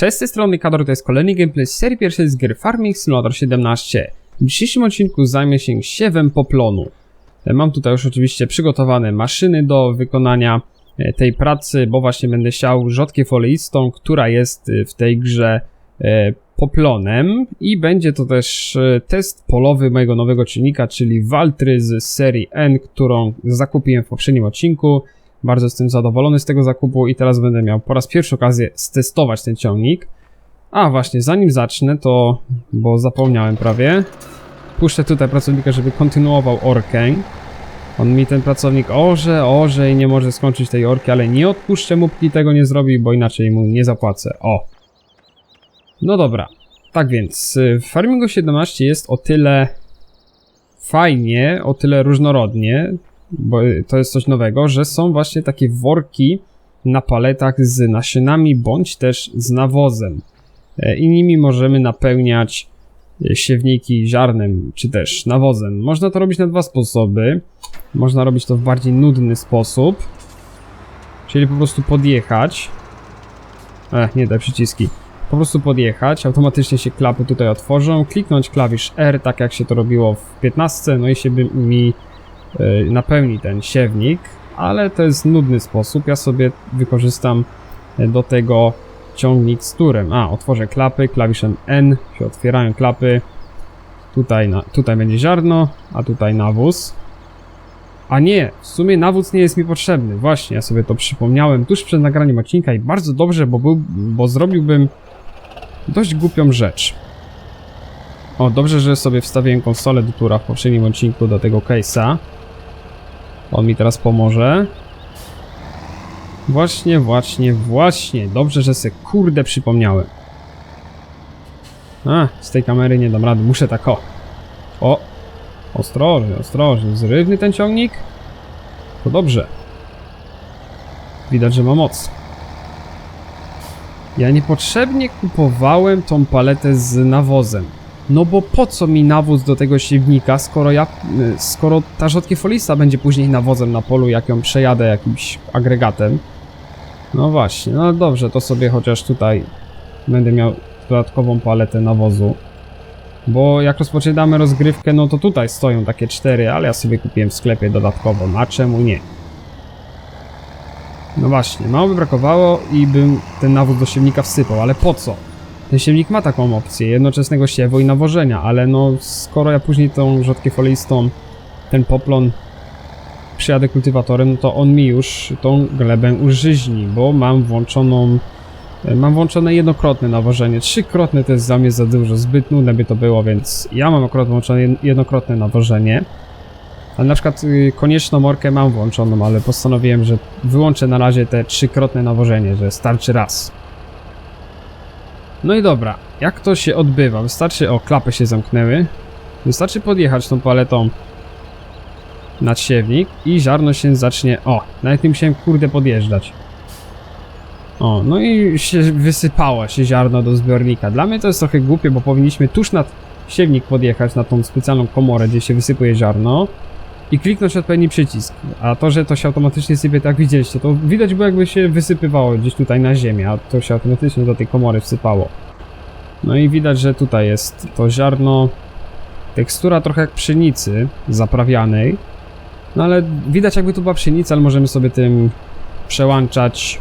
Cześć, z tej strony Kador, to jest kolejny gameplay z serii pierwszej z gry Farming Simulator 17. W dzisiejszym odcinku zajmę się siewem poplonu. E, Mam tutaj już oczywiście przygotowane maszyny do wykonania e, tej pracy, bo właśnie będę siał rzodkiew oleistą, która jest e, w tej grze poplonem i będzie to też test polowy mojego nowego czynnika, czyli Waltry z serii N, którą zakupiłem w poprzednim odcinku. Bardzo jestem zadowolony z tego zakupu i teraz będę miał po raz pierwszy okazję stestować ten ciągnik. A właśnie, zanim zacznę, to, bo zapomniałem prawie, puszczę tutaj pracownika, żeby kontynuował orkę. On mi ten pracownik orze, orze i nie może skończyć tej orki, ale nie odpuszczę mu, póki tego nie zrobi, bo inaczej mu nie zapłacę. O! No dobra. Tak więc, y, w Farmingu 17 jest o tyle fajnie, o tyle różnorodnie, bo to jest coś nowego, że są właśnie takie worki na paletach z nasionami bądź też z nawozem. E, I nimi możemy napełniać e, siewniki ziarnem czy też nawozem. Można to robić na dwa sposoby. Można robić to w bardziej nudny sposób, czyli po prostu podjechać. E, nie daj przyciski. Po prostu podjechać, automatycznie się klapy tutaj otworzą, kliknąć klawisz R, tak jak się to robiło w 15, no i się by mi napełni ten siewnik, ale to jest nudny sposób. Ja sobie wykorzystam y, do tego ciągnik z turem. A, otworzę klapy, klawiszem N się otwierają klapy. Tutaj, na, tutaj będzie ziarno, a tutaj nawóz. A nie, w sumie nawóz nie jest mi potrzebny. Właśnie, ja sobie to przypomniałem tuż przed nagraniem odcinka i bardzo dobrze, bo, był, bo zrobiłbym dość głupią rzecz. O, dobrze, że sobie wstawiłem konsolę do tura w poprzednim odcinku do tego case'a. On mi teraz pomoże. Właśnie, właśnie, właśnie. Dobrze, że se kurde przypomniałem. A, z tej kamery nie dam rady. Muszę tak o. O. Ostrożnie, ostrożnie. Zrywny ten ciągnik? To dobrze. Widać, że ma moc. Ja niepotrzebnie kupowałem tą paletę z nawozem. No bo po co mi nawóz do tego siewnika, skoro ja, y, skoro ta rzodkiefolista będzie później nawozem na polu, jak ją przejadę jakimś agregatem. No właśnie, no dobrze, to sobie chociaż tutaj będę miał dodatkową paletę nawozu. Bo jak rozpoczynamy rozgrywkę, no to tutaj stoją takie cztery, ale ja sobie kupiłem w sklepie dodatkową, a czemu nie? No właśnie, mało by brakowało i bym ten nawóz do siewnika wsypał, ale po co? Ten siewnik ma taką opcję jednoczesnego siewu i nawożenia, ale no skoro ja później tą rzodkiefolistą, ten poplon przyjadę kultywatorem, no to on mi już tą glebę użyźni, bo mam włączoną mam włączone jednokrotne nawożenie. Trzykrotne to jest za mnie za dużo, zbyt nudne by to było, więc ja mam akurat włączone jednokrotne nawożenie. Ale na przykład y, konieczną morkę mam włączoną, ale postanowiłem, że wyłączę na razie te trzykrotne nawożenie, że starczy raz. No i dobra, jak to się odbywa? Wystarczy, o klapy się zamknęły. Wystarczy podjechać tą paletą nad siewnik i ziarno się zacznie, o, nawet nie musiałem kurde podjeżdżać. O, no i się wysypało się ziarno do zbiornika. Dla mnie to jest trochę głupie, bo powinniśmy tuż nad siewnik podjechać, na tą specjalną komorę, gdzie się wysypuje ziarno i kliknąć odpowiedni przycisk. A to, że to się automatycznie sypie, tak widzieliście, to widać było jakby się wysypywało gdzieś tutaj na ziemię, a to się automatycznie do tej komory wsypało. No i widać, że tutaj jest to ziarno, tekstura trochę jak pszenicy zaprawianej, no ale widać jakby tu była pszenica, ale możemy sobie tym przełączać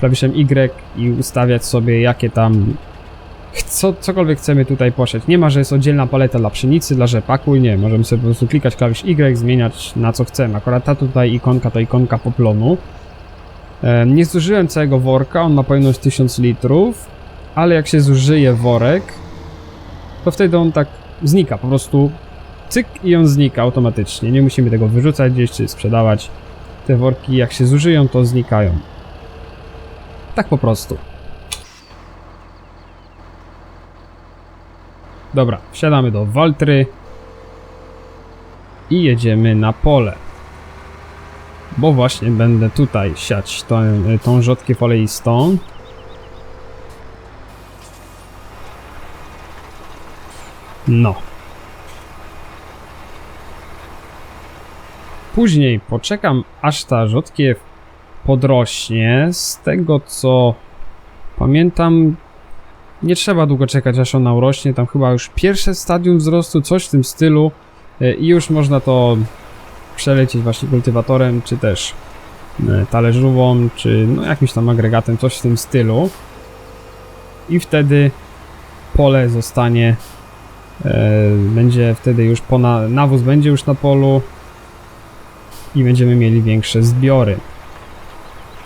klawiszem Y i ustawiać sobie jakie tam co, cokolwiek chcemy tutaj posiać. Nie ma, że jest oddzielna paleta dla pszenicy, dla rzepaku, nie. Możemy sobie po prostu klikać klawisz Y, zmieniać na co chcemy. Akurat ta tutaj ikonka to ikonka poplonu. Nie zużyłem całego worka, on ma pojemność 1000 litrów, ale jak się zużyje worek, to wtedy on tak znika, po prostu cyk i on znika automatycznie. Nie musimy tego wyrzucać gdzieś czy sprzedawać. Te worki jak się zużyją, to znikają. Tak po prostu. Dobra, wsiadamy do Waltry i jedziemy na pole. Bo właśnie będę tutaj siać tą, tą oleistą. No. Później poczekam, aż ta rzodkiew podrośnie. Z tego co pamiętam, Nie trzeba długo czekać aż ona urośnie, tam chyba już pierwsze stadium wzrostu, coś w tym stylu e, i już można to przelecieć właśnie kultywatorem, czy też e, talerzową, czy no jakimś tam agregatem, coś w tym stylu. I wtedy pole zostanie, e, będzie wtedy już po na, nawóz będzie już na polu i będziemy mieli większe zbiory.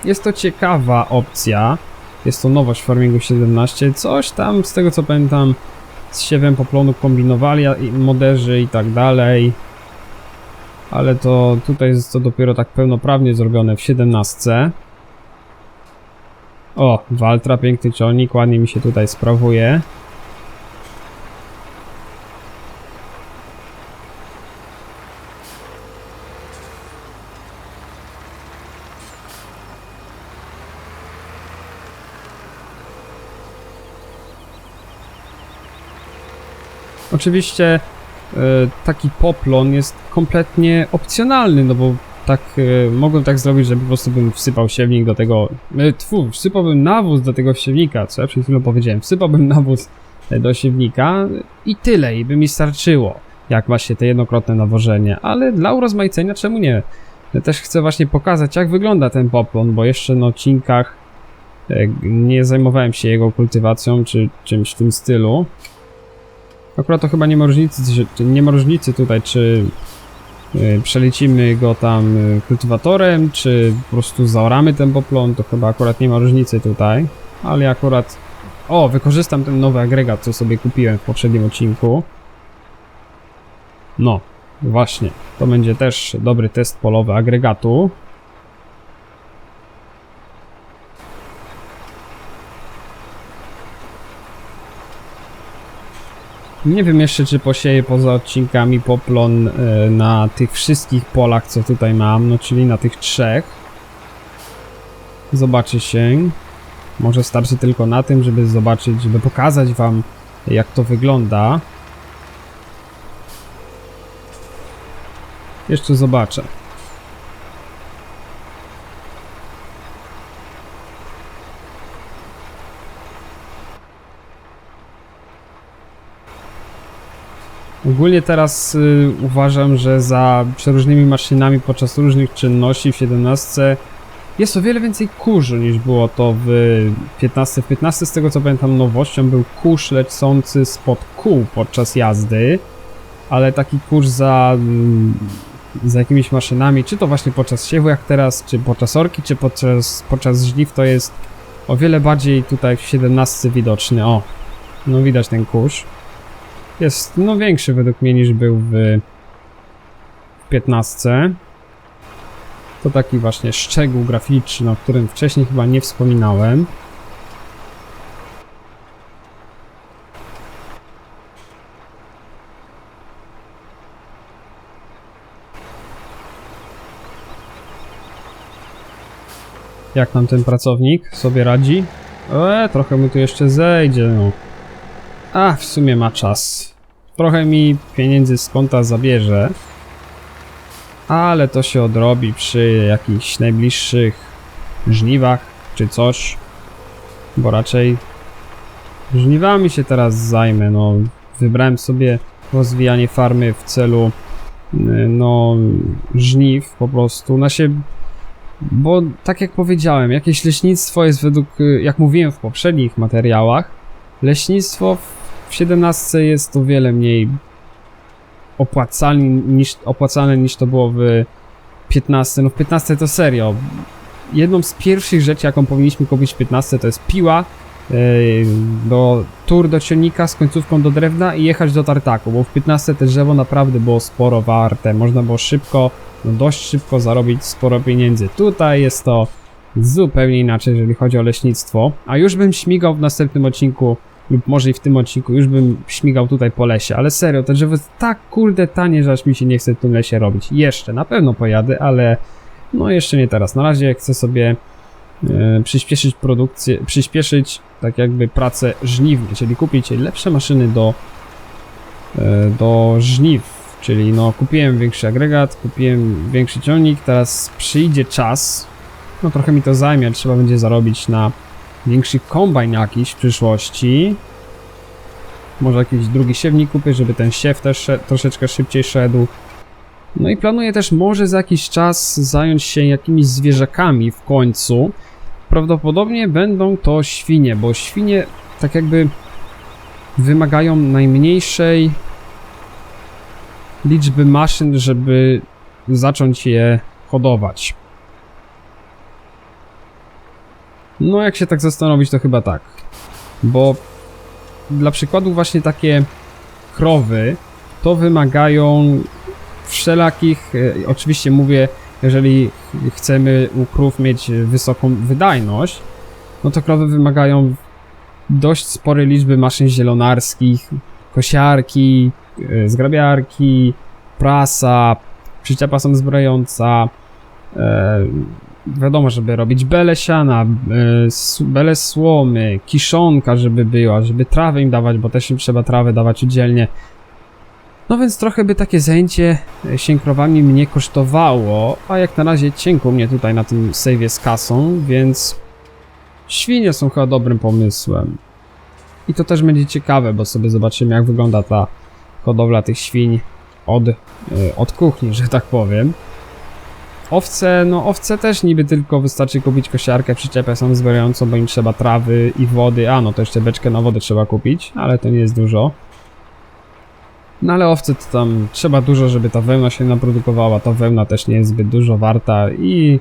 Jest to ciekawa opcja. Jest to nowość w Farmingu 17. Coś tam, z tego co pamiętam, z siewem poplonu kombinowali moderzy i tak dalej. Ale to tutaj jest to dopiero tak pełnoprawnie zrobione w 17. O, Waltra, piękny ciągnik, ładnie mi się tutaj sprawuje. Oczywiście e, taki poplon jest kompletnie opcjonalny, no bo tak e, mogłem tak zrobić, że po prostu bym wsypał siewnik do tego, e, tfu, wsypałbym nawóz do tego siewnika, co ja przed chwilą powiedziałem, wsypałbym nawóz do siewnika i tyle, i by mi starczyło, jak właśnie te jednokrotne nawożenie, ale dla urozmaicenia czemu nie? Też chcę właśnie pokazać, jak wygląda ten poplon, bo jeszcze na odcinkach nie zajmowałem się jego kultywacją, czy czymś w tym stylu. Akurat to chyba nie ma różnicy, nie ma różnicy tutaj, czy y, przelecimy go tam y, kultywatorem, czy po prostu zaoramy ten poplon, to chyba akurat nie ma różnicy tutaj. Ale akurat... O, wykorzystam ten nowy agregat, co sobie kupiłem w poprzednim odcinku. No, właśnie. To będzie też dobry test polowy agregatu. Nie wiem jeszcze, czy posieję poza odcinkami poplon e, na tych wszystkich polach, co tutaj mam, no czyli na tych trzech. Zobaczy się. Może starczy tylko na tym, żeby zobaczyć, żeby pokazać wam, jak to wygląda. Jeszcze zobaczę. Ogólnie teraz y, uważam, że za przeróżnymi maszynami podczas różnych czynności w 17 jest o wiele więcej kurzu niż było to w 15. W 15 z tego co pamiętam nowością był kurz lecący spod kół podczas jazdy, ale taki kurz za, mm, za jakimiś maszynami, czy to właśnie podczas siewu jak teraz, czy podczas orki, czy podczas, podczas żniw to jest o wiele bardziej tutaj w 17 widoczny. O, no widać ten kurz jest no większy według mnie niż był w 15. To taki właśnie szczegół graficzny, o którym wcześniej chyba nie wspominałem. Jak nam ten pracownik sobie radzi? Eee, trochę mu tu jeszcze zejdzie, no. A, w sumie ma czas. Trochę mi pieniędzy z konta zabierze. Ale to się odrobi przy jakichś najbliższych żniwach czy coś. Bo raczej żniwami się teraz zajmę. No, wybrałem sobie rozwijanie farmy w celu y, no, żniw po prostu. Na się bo tak jak powiedziałem, jakieś leśnictwo jest według, y, jak mówiłem w poprzednich materiałach, leśnictwo 17 jest o wiele mniej opłacalne niż, opłacalne niż to było w 15. No w 15 to serio. Jedną z pierwszych rzeczy, jaką powinniśmy kupić w 15 to jest piła yy, do tur do ciągnika z końcówką do drewna i jechać do tartaku, bo w 15 te drzewo naprawdę było sporo warte. Można było szybko, no dość szybko zarobić sporo pieniędzy. Tutaj jest to zupełnie inaczej, jeżeli chodzi o leśnictwo. A już bym śmigał w następnym odcinku lub może i w tym odcinku już bym śmigał tutaj po lesie, ale serio, to drzewo jest tak kurde tanie, że aż mi się nie chce w tym lesie robić. Jeszcze, na pewno pojadę, ale no jeszcze nie teraz. Na razie chcę sobie e, przyspieszyć produkcję, przyspieszyć tak jakby pracę żniwną, czyli kupić lepsze maszyny do e, do żniw, czyli no kupiłem większy agregat, kupiłem większy ciągnik, teraz przyjdzie czas, no trochę mi to zajmie, trzeba będzie zarobić na większy kombajn jakiś w przyszłości. Może jakiś drugi siewnik kupię, żeby ten siew też sze- troszeczkę szybciej szedł. No i planuję też może za jakiś czas zająć się jakimiś zwierzakami w końcu. Prawdopodobnie będą to świnie, bo świnie tak jakby wymagają najmniejszej liczby maszyn, żeby zacząć je hodować. No, jak się tak zastanowić, to chyba tak. Bo dla przykładu, właśnie takie krowy to wymagają wszelakich. e, Oczywiście mówię, jeżeli ch- chcemy u krów mieć wysoką wydajność, no to krowy wymagają dość sporej liczby maszyn zielonarskich, kosiarki, e, zgrabiarki, prasa, przyczepa samozbrająca, e, wiadomo, żeby robić bele siana, e, bele słomy, kiszonka, żeby była, żeby trawę im dawać, bo też im trzeba trawę dawać oddzielnie. No więc trochę by takie zajęcie e, się krowami mnie kosztowało, a jak na razie cienko mnie tutaj na tym save'ie z kasą, więc świnie są chyba dobrym pomysłem. I to też będzie ciekawe, bo sobie zobaczymy jak wygląda ta hodowla tych świń od, e, od kuchni, że tak powiem. Owce, no owce też niby tylko wystarczy kupić kosiarkę, przyczepę samozbierającą, bo im trzeba trawy i wody, a no to jeszcze beczkę na wodę trzeba kupić, ale to nie jest dużo. No ale owce to tam trzeba dużo, żeby ta wełna się naprodukowała, ta wełna też nie jest zbyt dużo warta i...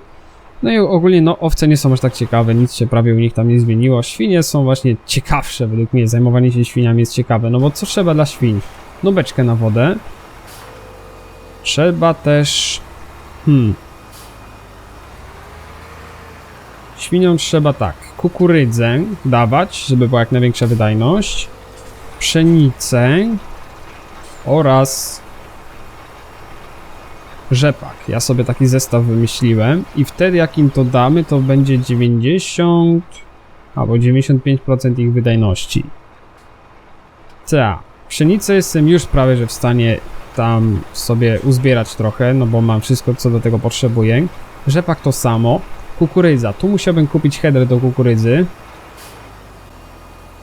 No i ogólnie no owce nie są aż tak ciekawe, nic się prawie u nich tam nie zmieniło. Świnie są właśnie ciekawsze według mnie, zajmowanie się świniami jest ciekawe, no bo co trzeba dla świń? No beczkę na wodę. Trzeba też... Hmm... Świniom trzeba tak, kukurydzę dawać, żeby była jak największa wydajność, pszenicę oraz rzepak. Ja sobie taki zestaw wymyśliłem i wtedy jak im to damy, to będzie 90 albo 95% ich wydajności. Ta, pszenicę jestem już prawie, że w stanie tam sobie uzbierać trochę, no bo mam wszystko, co do tego potrzebuję. Rzepak to samo. Kukurydza. Tu musiałbym kupić header do kukurydzy.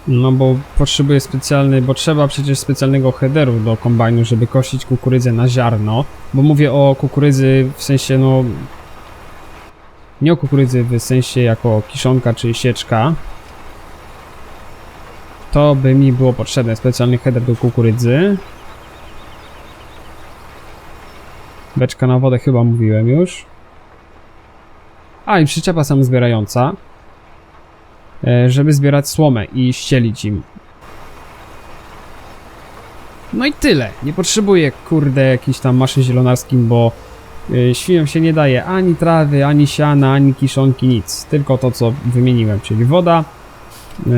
No bo potrzebuję specjalny, bo trzeba przecież specjalnego headeru do kombajnu, żeby kosić kukurydzę na ziarno. Bo mówię o kukurydzy w sensie no... Nie o kukurydzy w sensie jako kiszonka czy sieczka. To by mi było potrzebne, specjalny header do kukurydzy. Beczka na wodę chyba mówiłem już. A, i przyczepa samozbierająca, e, żeby zbierać słomę i ścielić im. No i tyle. Nie potrzebuję, kurde, jakichś tam maszyn zielonarskim, bo y, świniom się nie daje ani trawy, ani siana, ani kiszonki, nic. Tylko to, co wymieniłem, czyli woda, e,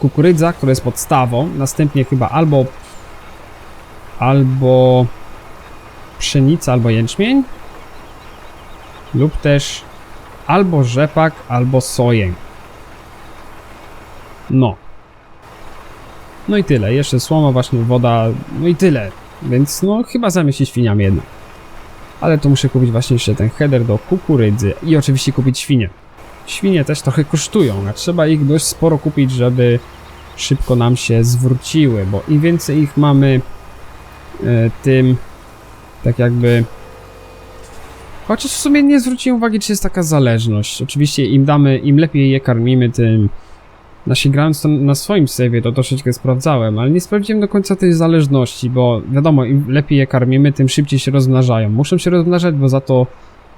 kukurydza, która jest podstawą, następnie chyba albo albo pszenica, albo jęczmień, lub też albo rzepak, albo soję. No. No i tyle. Jeszcze słoma, właśnie woda, no i tyle. Więc no chyba zajmę się świniami jednak. Ale to muszę kupić właśnie jeszcze ten header do kukurydzy i oczywiście kupić świnie. Świnie też trochę kosztują, a trzeba ich dość sporo kupić, żeby szybko nam się zwróciły, bo im więcej ich mamy, e, tym tak jakby Chociaż w sumie nie zwróciłem uwagi, czy jest taka zależność. Oczywiście im damy, im lepiej je karmimy, tym... Znaczy grając to na swoim save'ie to troszeczkę sprawdzałem, ale nie sprawdziłem do końca tej zależności, bo wiadomo, im lepiej je karmimy, tym szybciej się rozmnażają. Muszą się rozmnażać, bo za to...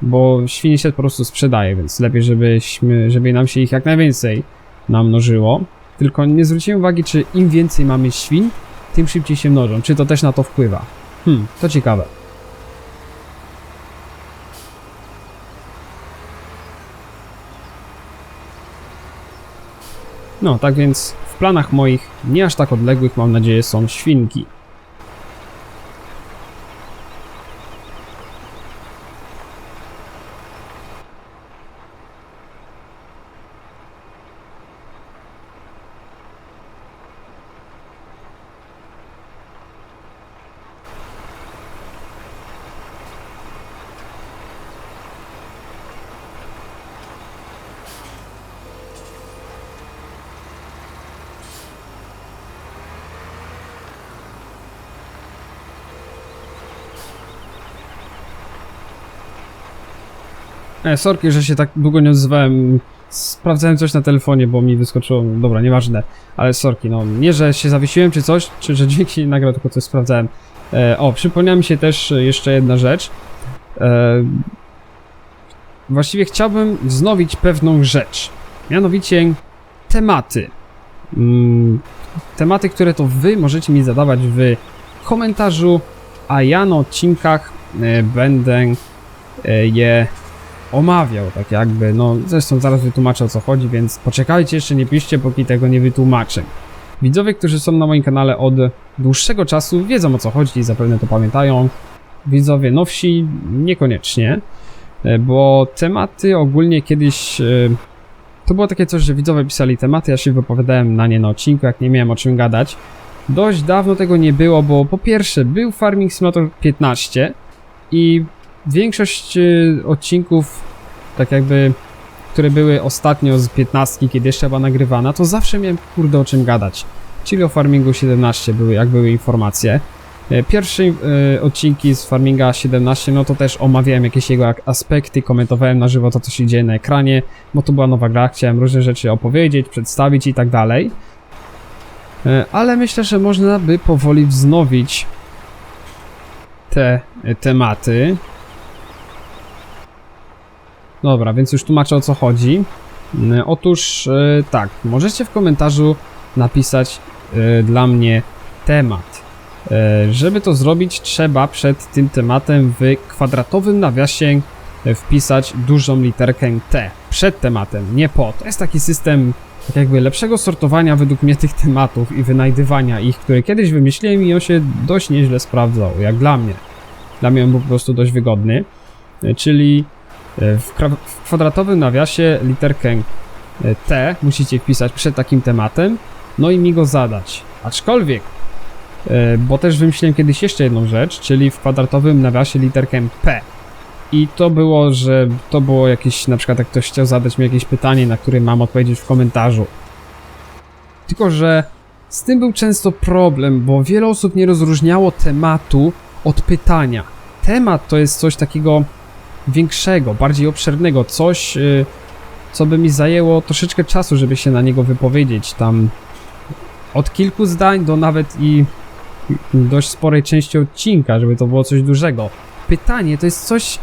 Bo świnie się po prostu sprzedaje, więc lepiej, żebyśmy, żeby nam się ich jak najwięcej namnożyło. Tylko nie zwróciłem uwagi, czy im więcej mamy świń, tym szybciej się mnożą. Czy to też na to wpływa? Hmm, to ciekawe. No, tak więc w planach moich, nie aż tak odległych, mam nadzieję, są świnki. E, sorki, że się tak długo nie odzywałem. Sprawdzałem coś na telefonie, bo mi wyskoczyło. Dobra, nieważne. Ale sorki, no nie, że się zawiesiłem czy coś, czy że dźwięk się nie nagrał, tylko coś sprawdzałem. E, o, przypomniała mi się też jeszcze jedna rzecz. E, właściwie chciałbym wznowić pewną rzecz. Mianowicie tematy. Mm, tematy, które to wy możecie mi zadawać w komentarzu, a ja na odcinkach e, będę e, je omawiał, tak jakby, no zresztą zaraz wytłumaczę o co chodzi, więc poczekajcie jeszcze, nie piszcie, póki tego nie wytłumaczę. Widzowie, którzy są na moim kanale od dłuższego czasu, wiedzą o co chodzi i zapewne to pamiętają. Widzowie nowsi niekoniecznie, e, bo tematy ogólnie kiedyś... e, To było takie coś, że widzowie pisali tematy, ja się wypowiadałem na nie na odcinku, jak nie miałem o czym gadać. Dość dawno tego nie było, bo po pierwsze był Farming Simulator 15 i większość y, odcinków, tak jakby, które były ostatnio z 15, kiedy jeszcze była nagrywana, to zawsze miałem kurde o czym gadać. Czyli o Farmingu 17 były, jak były informacje. E, Pierwsze y, odcinki z Farminga 17, no to też omawiałem jakieś jego aspekty, komentowałem na żywo to, co się dzieje na ekranie, bo to była nowa gra, chciałem różne rzeczy opowiedzieć, przedstawić i tak dalej. E, Ale myślę, że można by powoli wznowić te e, tematy. Dobra, więc już tłumaczę o co chodzi. Mm, Otóż e, tak, możecie w komentarzu napisać e, dla mnie temat. E, Żeby to zrobić, trzeba przed tym tematem w kwadratowym nawiasie wpisać dużą literkę T. Przed tematem, nie po. To jest taki system tak jakby lepszego sortowania według mnie tych tematów i wynajdywania ich, które kiedyś wymyśliłem i on się dość nieźle sprawdzał, jak dla mnie. Dla mnie on był po prostu dość wygodny. Czyli w, kwadratowym nawiasie literkę e, T musicie wpisać przed takim tematem, no i mi go zadać. Aczkolwiek, e, bo też wymyśliłem kiedyś jeszcze jedną rzecz, czyli w kwadratowym nawiasie literkę P. I to było, że to było jakieś, na przykład jak ktoś chciał zadać mi jakieś pytanie, na które mam odpowiedzieć w komentarzu. Tylko, że z tym był często problem, bo wiele osób nie rozróżniało tematu od pytania. Temat to jest coś takiego większego, bardziej obszernego, coś, y, co by mi zajęło troszeczkę czasu, żeby się na niego wypowiedzieć. Tam od kilku zdań do nawet i dość sporej części odcinka, żeby to było coś dużego. Pytanie to jest coś,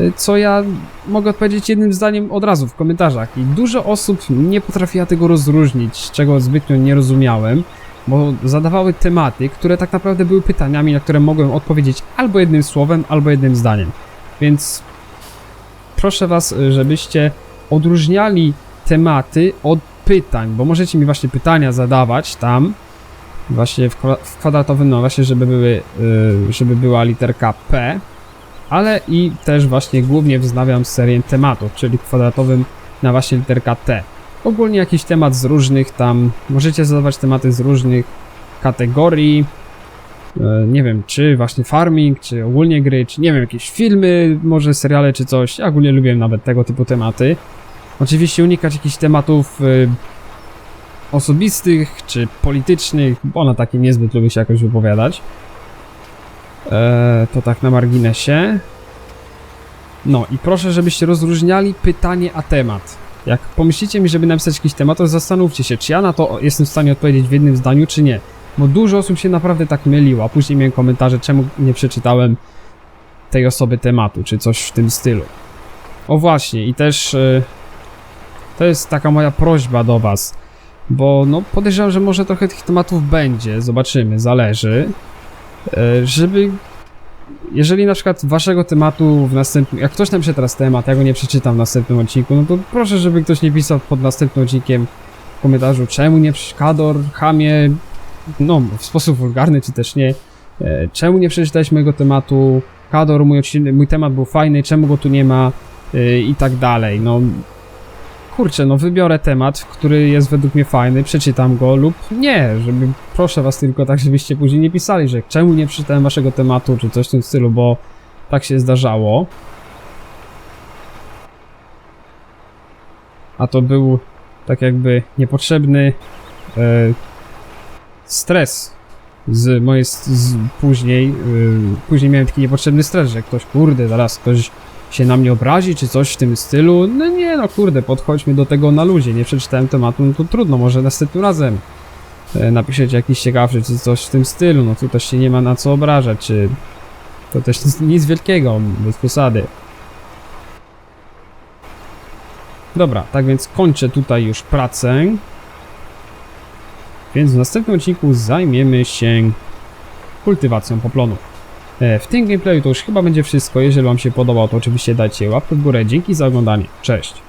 y, co ja mogę odpowiedzieć jednym zdaniem od razu w komentarzach. I dużo osób nie potrafiła tego rozróżnić, czego zbytnio nie rozumiałem, bo zadawały tematy, które tak naprawdę były pytaniami, na które mogłem odpowiedzieć albo jednym słowem, albo jednym zdaniem. Więc proszę Was, y, żebyście odróżniali tematy od pytań, bo możecie mi właśnie pytania zadawać tam, właśnie w, kwa- w kwadratowym nawiasie, żeby były, y, żeby była literka P, ale i też właśnie głównie wznawiam serię tematów, czyli kwadratowym nawiasie literka T. Ogólnie jakiś temat z różnych tam, możecie zadawać tematy z różnych kategorii, nie wiem, czy właśnie farming, czy ogólnie gry, czy nie wiem, jakieś filmy, może seriale, czy coś. Ja ogólnie lubię nawet tego typu tematy. Oczywiście unikać jakichś tematów y, osobistych, czy politycznych, bo na takie niezbyt lubię się jakoś wypowiadać. E, to tak na marginesie. No i proszę, żebyście rozróżniali pytanie a temat. Jak pomyślicie mi, żeby napisać jakiś temat, to zastanówcie się, czy ja na to jestem w stanie odpowiedzieć w jednym zdaniu, czy nie. Bo dużo osób się naprawdę tak myliło, a później miałem komentarze, czemu nie przeczytałem tej osoby tematu, czy coś w tym stylu. O właśnie, i też y, to jest taka moja prośba do was, bo no podejrzewam, że może trochę tych tematów będzie, zobaczymy, zależy, y, żeby jeżeli na przykład waszego tematu w następnym, jak ktoś napisze teraz temat, ja go nie przeczytam w następnym odcinku, no to proszę, żeby ktoś nie pisał pod następnym odcinkiem w komentarzu, czemu nie Kador, Chamie, no w sposób wulgarny czy też nie, e, czemu nie przeczytałeś mojego tematu, Kador, mój, mój temat był fajny, czemu go tu nie ma? E, i tak dalej, no kurczę, no wybiorę temat, który jest według mnie fajny, przeczytam go lub nie, żeby, proszę was tylko tak, żebyście później nie pisali, że czemu nie przeczytałem waszego tematu, czy coś w tym stylu, bo tak się zdarzało. A to był tak jakby niepotrzebny e, stres z mojej, z, później, y, później miałem taki niepotrzebny stres, że ktoś, kurde, zaraz ktoś się na mnie obrazi, czy coś w tym stylu. No nie, no kurde, podchodźmy do tego na luzie. Nie przeczytałem tematu, no to trudno, może następnym razem e, napiszecie jakiś ciekawszy, czy coś w tym stylu. No tu też się nie ma na co obrażać, czy to też nic, nic wielkiego, bez posady. Dobra, tak więc kończę tutaj już pracę. Więc w następnym odcinku zajmiemy się kultywacją poplonu. E, W tym gameplayu to już chyba będzie wszystko. Jeżeli Wam się podobał, to oczywiście dajcie łapkę w górę. Dzięki za oglądanie. Cześć!